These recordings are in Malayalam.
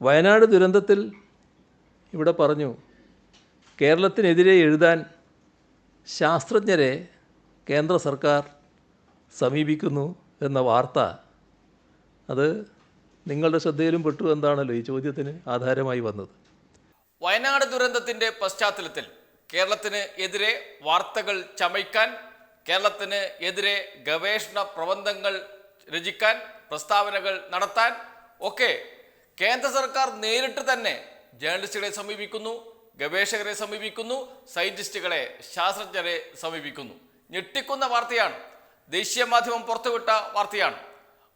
വയനാട് ദുരന്തത്തിൽ ഇവിടെ പറഞ്ഞു കേരളത്തിനെതിരെ എഴുതാൻ ശാസ്ത്രജ്ഞരെ കേന്ദ്ര സർക്കാർ സമീപിക്കുന്നു എന്ന വാർത്ത. അത് നിങ്ങളുടെ ശ്രദ്ധയിലും പെട്ടു എന്താണല്ലോ ഈ ചോദ്യത്തിന് ആധാരമായി വന്നത്. വയനാട് ദുരന്തത്തിന്റെ പശ്ചാത്തലത്തിൽ കേരളത്തിന് എതിരെ വാർത്തകൾ ചമയ്ക്കാൻ കേരളത്തിന് എതിരെ ഗവേഷണ പ്രബന്ധങ്ങൾ രചിക്കാൻ പ്രസ്താവനകൾ നടത്താൻ ഒക്കെ കേന്ദ്ര സർക്കാർ നേരിട്ട് തന്നെ ജേർണലിസ്റ്റുകളെ സമീപിക്കുന്നു ഗവേഷകരെ സമീപിക്കുന്നു സയന്റിസ്റ്റുകളെ ശാസ്ത്രജ്ഞരെ സമീപിക്കുന്നു. ഞെട്ടിക്കുന്ന വാർത്തയാണ്. ദേശീയ മാധ്യമം പുറത്തുവിട്ട വാർത്തയാണ്.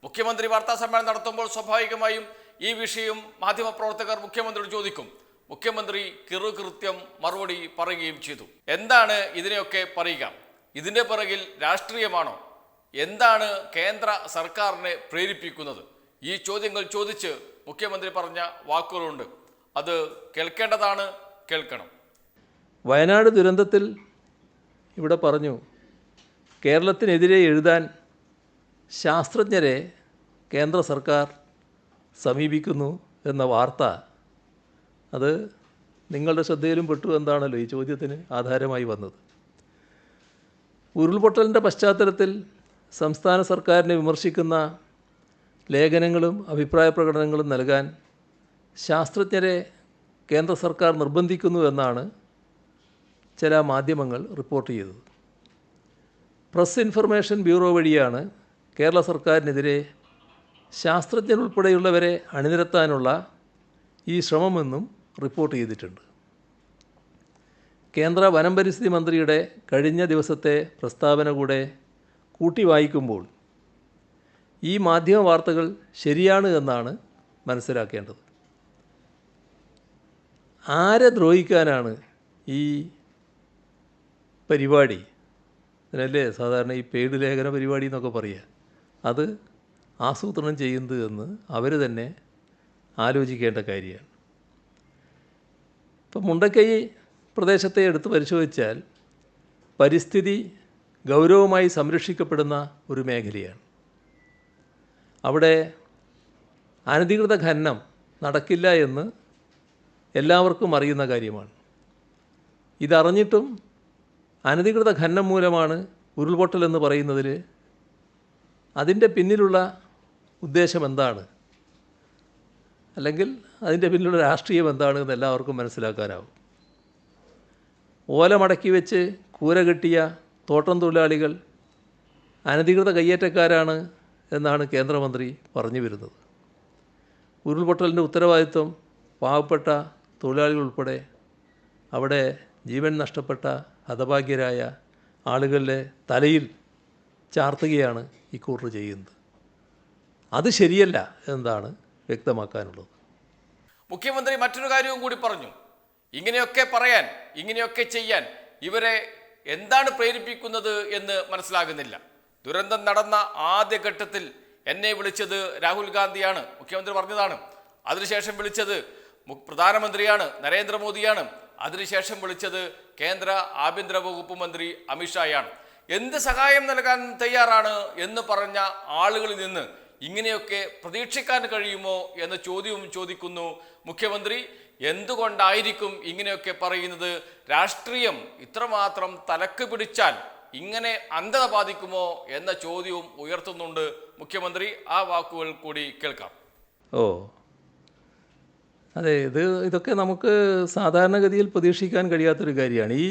മുഖ്യമന്ത്രി വാർത്താ സമ്മേളനം നടത്തുമ്പോൾ സ്വാഭാവികമായും ഈ വിഷയം മാധ്യമപ്രവർത്തകർ മുഖ്യമന്ത്രിയോട് ചോദിക്കും. മുഖ്യമന്ത്രി കിറുകൃത്യം മറുപടി പറയുകയും ചെയ്തു. എന്താണ് ഇതിനെയൊക്കെ പറയുക? ഇതിന്റെ പിറകിൽ രാഷ്ട്രീയമാണോ? എന്താണ് കേന്ദ്ര സർക്കാരിനെ പ്രേരിപ്പിക്കുന്നത്? ഈ ചോദ്യങ്ങൾ ചോദിച്ച് മുഖ്യമന്ത്രി പറഞ്ഞ വാക്കുകളുണ്ട്. അത് കേൾക്കേണ്ടതാണ് കേൾക്കണം. വയനാട് ദുരന്തത്തിൽ ഇവിടെ പറഞ്ഞു കേരളത്തിനെതിരെ എഴുതാൻ ശാസ്ത്രജ്ഞരെ കേന്ദ്ര സർക്കാർ സമീപിക്കുന്നു എന്ന വാർത്ത. അത് നിങ്ങളുടെ ശ്രദ്ധയിലും പെട്ടു എന്താണല്ലോ ഈ ചോദ്യത്തിന് ആധാരമായി വന്നത്. ഉരുൾപൊട്ടലിന്റെ പശ്ചാത്തലത്തിൽ സംസ്ഥാന സർക്കാരിനെ വിമർശിക്കുന്ന ലേഖനങ്ങളും അഭിപ്രായ പ്രകടനങ്ങളും നൽകാൻ ശാസ്ത്രജ്ഞരെ കേന്ദ്ര സർക്കാർ നിർബന്ധിക്കുന്നു എന്നാണ് ചില മാധ്യമങ്ങൾ റിപ്പോർട്ട് ചെയ്തത്. പ്രസ് ഇൻഫർമേഷൻ ബ്യൂറോ വഴിയാണ് കേരള സർക്കാരിനെതിരെ ശാസ്ത്രജ്ഞരുൾപ്പെടെയുള്ളവരെ അണിനിരത്താനുള്ള ഈ ശ്രമമെന്നും റിപ്പോർട്ട് ചെയ്തിട്ടുണ്ട്. കേന്ദ്ര വനം പരിസ്ഥിതി മന്ത്രിയുടെ കഴിഞ്ഞ ദിവസത്തെ പ്രസ്താവന കൂടെ കൂട്ടി വായിക്കുമ്പോൾ ഈ മാധ്യമ വാർത്തകൾ ശരിയാണ് എന്നാണ് മനസ്സിലാക്കേണ്ടത്. ആരെ ദ്രോഹിക്കാനാണ് ഈ പരിപാടി? ഇതിനല്ലേ സാധാരണ ഈ പെയ്ഡ് ലേഖന പരിപാടി എന്നൊക്കെ പറയുക അത് ആസൂത്രണം ചെയ്യുന്നത് എന്ന് അവർ തന്നെ ആലോചിക്കേണ്ട കാര്യമാണ്. ഇപ്പം മുണ്ടക്കൈ പ്രദേശത്തെ എടുത്ത് പരിശോധിച്ചാൽ പരിസ്ഥിതി ഗൗരവമായി സംരക്ഷിക്കപ്പെടുന്ന ഒരു മേഖലയാണ്. അവിടെ അനധികൃത ഖനനം നടക്കില്ല എന്ന് എല്ലാവർക്കും അറിയുന്ന കാര്യമാണ്. ഇതറിഞ്ഞിട്ടും അനധികൃത ഖനനം മൂലമാണ് ഉരുൾപൊട്ടൽ എന്ന് പറയുന്നതിൽ അതിന്റെ പിന്നിലുള്ള ഉദ്ദേശം എന്താണ്? അല്ലെങ്കിൽ അതിന്റെ പിന്നിലുള്ള രാഷ്ട്രീയം എന്താണ് എന്ന് എല്ലാവർക്കും മനസ്സിലാക്കാനാവും. ഓലമടക്കി വെച്ച് കൂര കെട്ടിയ തോട്ടം തൊഴിലാളികൾ അനധികൃത കയ്യേറ്റക്കാരാണ് എന്നാണ് കേന്ദ്രമന്ത്രി പറഞ്ഞു വരുന്നത്. ഉരുൾപൊട്ടലിന്റെ ഉത്തരവാദിത്വം പാവപ്പെട്ട തൊഴിലാളികൾ ഉൾപ്പെടെ അവിടെ ജീവൻ നഷ്ടപ്പെട്ട ഹതഭാഗ്യരായ ആളുകളുടെ തലയിൽ ചാർത്തുകയാണ് ഇക്കൂട്ടർ ചെയ്യുന്നത്. അത് ശരിയല്ല എന്നാണ് വ്യക്തമാക്കാനുള്ളത്. മുഖ്യമന്ത്രി മറ്റൊരു കാര്യവും കൂടി പറഞ്ഞു. ഇങ്ങനെയൊക്കെ പറയാൻ ഇങ്ങനെയൊക്കെ ചെയ്യാൻ ഇവരെ എന്താണ് പ്രേരിപ്പിക്കുന്നത് എന്ന് മനസ്സിലാകുന്നില്ല. ദുരന്തം നടന്ന ആദ്യഘട്ടത്തിൽ എന്നെ വിളിച്ചത് രാഹുൽ ഗാന്ധിയാണ്. മുഖ്യമന്ത്രി പറഞ്ഞതാണ്. അതിനുശേഷം വിളിച്ചത് പ്രധാനമന്ത്രിയാണ് നരേന്ദ്രമോദിയാണ്. അതിനുശേഷം വിളിച്ചത് കേന്ദ്ര ആഭ്യന്തര വകുപ്പ് മന്ത്രി അമിത്ഷായാണ് എന്ത് സഹായം നൽകാൻ തയ്യാറാണ് എന്ന് പറഞ്ഞ ആളുകളിൽ നിന്ന് ഇങ്ങനെയൊക്കെ പ്രതീക്ഷിക്കാൻ കഴിയുമോ എന്ന ചോദ്യവും ചോദിക്കുന്നു മുഖ്യമന്ത്രി. എന്തുകൊണ്ടായിരിക്കും ഇങ്ങനെയൊക്കെ പറയുന്നത്? രാഷ്ട്രീയം ഇത്രമാത്രം തലക്ക് പിടിച്ചാൽ ഇങ്ങനെ അന്ധത ബാധിക്കുമോ എന്ന ചോദ്യവും ഉയർത്തുന്നുണ്ട് മുഖ്യമന്ത്രി. ആ വാക്കുകൾ കൂടി കേൾക്കാം. ഓ അതെ ഇത് ഇതൊക്കെ നമുക്ക് സാധാരണഗതിയിൽ പ്രതീക്ഷിക്കാൻ കഴിയാത്തൊരു കാര്യമാണ്. ഈ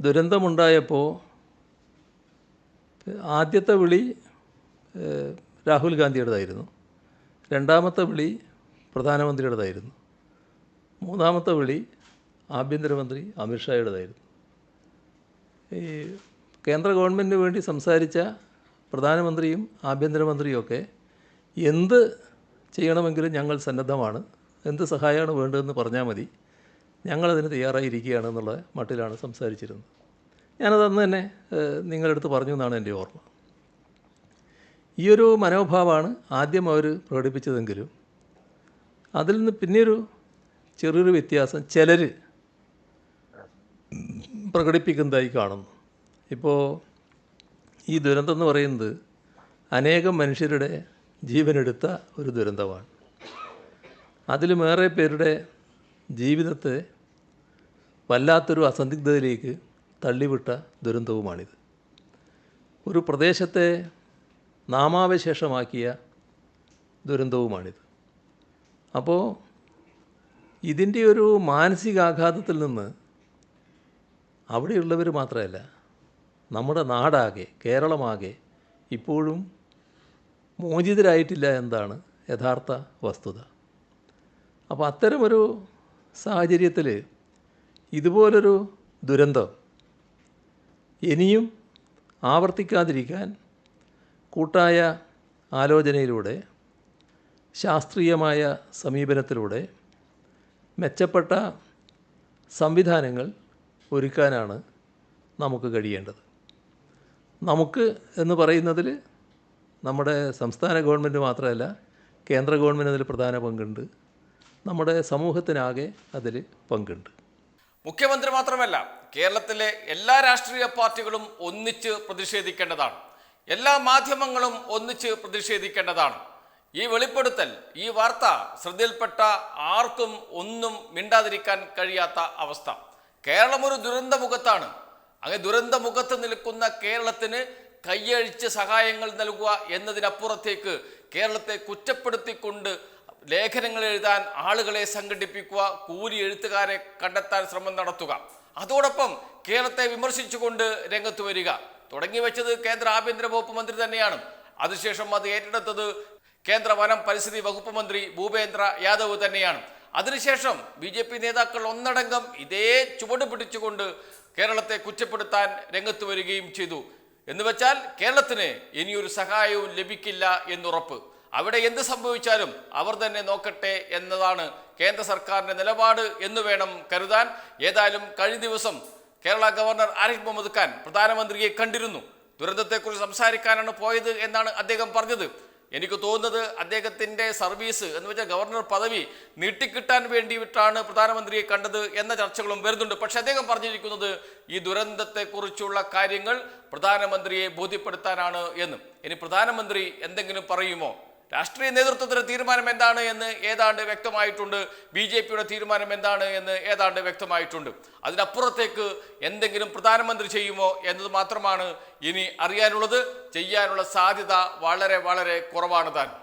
ദുരന്തമുണ്ടായപ്പോൾ ആദ്യത്തെ വിളി രാഹുൽ ഗാന്ധിയുടേതായിരുന്നു. രണ്ടാമത്തെ വിളി പ്രധാനമന്ത്രിയുടേതായിരുന്നു. മൂന്നാമത്തെ വിളി ആഭ്യന്തരമന്ത്രി അമിത്ഷായുടേതായിരുന്നു. ഈ കേന്ദ്ര ഗവൺമെന്റിന് വേണ്ടി സംസാരിച്ച പ്രധാനമന്ത്രിയും ആഭ്യന്തരമന്ത്രിയും ഒക്കെ എന്ത് ചെയ്യണമെങ്കിലും ഞങ്ങൾ സന്നദ്ധമാണ്. എന്ത് സഹായമാണ് വേണ്ടതെന്ന് പറഞ്ഞാൽ മതി. ഞങ്ങളതിന് തയ്യാറായിരിക്കുകയാണ് എന്നുള്ള മട്ടിലാണ് സംസാരിച്ചിരുന്നത്. ഞാനത് അന്ന് തന്നെ നിങ്ങളെടുത്ത് പറഞ്ഞു എന്നാണ് എന്റെ ഓർമ്മ. ഈ ഒരു മനോഭാവമാണ് ആദ്യം അവർ പ്രകടിപ്പിച്ചതെങ്കിലും അതിൽ നിന്ന് പിന്നെയൊരു ചെറിയൊരു വ്യത്യാസം ചിലർ പ്രകടിപ്പിക്കുന്നതായി കാണുന്നു. ഇപ്പോൾ ഈ ദുരന്തം എന്ന് പറയുന്നത് അനേകം മനുഷ്യരുടെ ജീവനെടുത്ത ഒരു ദുരന്തമാണ്. അതിലുമേറെ പേരുടെ ജീവിതത്തെ വല്ലാത്തൊരു അസന്ധിഗ്ധതയിലേക്ക് തള്ളിവിട്ട ദുരന്തവുമാണിത്. ഒരു പ്രദേശത്തെ നാമാവശേഷമാക്കിയ ദുരന്തവുമാണിത്. അപ്പോൾ ഇതിന്റെ ഒരു മാനസികാഘാതത്തിൽ നിന്ന് അവിടെയുള്ളവർ മാത്രമല്ല നമ്മുടെ നാടാകെ കേരളമാകെ ഇപ്പോഴും മോചിതരായിട്ടില്ല എന്നതാണ് യഥാർത്ഥ വസ്തുത. അപ്പോൾ അത്തരമൊരു സാഹചര്യത്തിൽ ഇതുപോലൊരു ദുരന്തം ഇനിയും ആവർത്തിക്കാതിരിക്കാൻ കൂട്ടായ ആലോചനയിലൂടെ ശാസ്ത്രീയമായ സമീപനത്തിലൂടെ മെച്ചപ്പെട്ട സംവിധാനങ്ങൾ ഒരുക്കാനാണ് നമുക്ക് കഴിയേണ്ടത്. നമുക്ക് എന്ന് പറയുന്നതിൽ നമ്മുടെ സംസ്ഥാന ഗവൺമെന്റ് മാത്രമല്ല കേന്ദ്ര ഗവൺമെന്റ് അതിൽ പ്രധാന പങ്കുണ്ട്. നമ്മുടെ സമൂഹത്തിനാകെ അതിൽ പങ്കുണ്ട്. മുഖ്യമന്ത്രി മാത്രമല്ല കേരളത്തിലെ എല്ലാ രാഷ്ട്രീയ പാർട്ടികളും ഒന്നിച്ച് പ്രതിഷേധിക്കേണ്ടതാണ്. എല്ലാ മാധ്യമങ്ങളും ഒന്നിച്ച് പ്രതിഷേധിക്കേണ്ടതാണ്. ഈ വെളിപ്പെടുത്തൽ ഈ വാർത്ത ശ്രദ്ധയിൽപ്പെട്ട ആർക്കും ഒന്നും മിണ്ടാതിരിക്കാൻ കഴിയാത്ത അവസ്ഥ. കേരളം ഒരു ദുരന്തമുഖത്താണ് അങ്ങനെ ദുരന്ത മുഖത്ത് നിൽക്കുന്ന കേരളത്തിന് കൈയഴിച്ച് സഹായങ്ങൾ നൽകുക എന്നതിനപ്പുറത്തേക്ക് കേരളത്തെ കുറ്റപ്പെടുത്തിക്കൊണ്ട് ലേഖനങ്ങൾ എഴുതാൻ ആളുകളെ സംഘടിപ്പിക്കുക കൂലി എഴുത്തുകാരെ കണ്ടെത്താൻ ശ്രമം നടത്തുക. അതോടൊപ്പം കേരളത്തെ വിമർശിച്ചുകൊണ്ട് രംഗത്ത് വരിക. തുടങ്ങി വെച്ചത് കേന്ദ്ര ആഭ്യന്തര വകുപ്പ് മന്ത്രി തന്നെയാണ്. അതിനുശേഷം അത് ഏറ്റെടുത്തത് കേന്ദ്ര വനം പരിസ്ഥിതി വകുപ്പ് മന്ത്രി ഭൂപേന്ദ്ര യാദവ് തന്നെയാണ്. അതിനുശേഷം ബി ജെ പി നേതാക്കൾ ഒന്നടങ്കം ഇതേ ചുവട് പിടിച്ചുകൊണ്ട് കേരളത്തെ കുറ്റപ്പെടുത്താൻ രംഗത്ത് വരികയും ചെയ്തു. എന്ന് വെച്ചാൽ കേരളത്തിന് ഇനിയൊരു സഹായവും ലഭിക്കില്ല എന്നുറപ്പ്. അവിടെ എന്ത് സംഭവിച്ചാലും അവർ തന്നെ നോക്കട്ടെ എന്നതാണ് കേന്ദ്ര സർക്കാരിന്റെ നിലപാട് എന്ന് വേണം കരുതാൻ. ഏതായാലും കഴിഞ്ഞ ദിവസം കേരള ഗവർണർ ആരിഫ് മുഹമ്മദ് ഖാൻ പ്രധാനമന്ത്രിയെ കണ്ടിരുന്നു. ദുരന്തത്തെക്കുറിച്ച് സംസാരിക്കാനാണ് പോയത് എന്നാണ് അദ്ദേഹം പറഞ്ഞത്. എനിക്ക് തോന്നുന്നത് അദ്ദേഹത്തിന്റെ സർവീസ് എന്ന് വെച്ചാൽ ഗവർണർ പദവി നീട്ടിക്കിട്ടാൻ വേണ്ടിയിട്ടാണ് പ്രധാനമന്ത്രിയെ കണ്ടത് എന്ന ചർച്ചകളും വരുന്നുണ്ട്. പക്ഷേ അദ്ദേഹം പറഞ്ഞിരിക്കുന്നത് ഈ ദുരന്തത്തെക്കുറിച്ചുള്ള കാര്യങ്ങൾ പ്രധാനമന്ത്രിയെ ബോധ്യപ്പെടുത്താനാണ് എന്നും. ഇനി പ്രധാനമന്ത്രി എന്തെങ്കിലും പറയുമോ? രാഷ്ട്രീയ നേതൃത്വത്തിന്റെ തീരുമാനം എന്താണ് എന്ന് ഏതാണ്ട് വ്യക്തമായിട്ടുണ്ട്. ബി ജെ പിയുടെ തീരുമാനം എന്താണ് എന്ന് ഏതാണ്ട് വ്യക്തമായിട്ടുണ്ട്. അതിനപ്പുറത്തേക്ക് എന്തെങ്കിലും പ്രധാനമന്ത്രി ചെയ്യുമോ എന്നത് മാത്രമാണ് ഇനി അറിയാനുള്ളത്. ചെയ്യാനുള്ള സാധ്യത വളരെ വളരെ കുറവാണ് താൻ.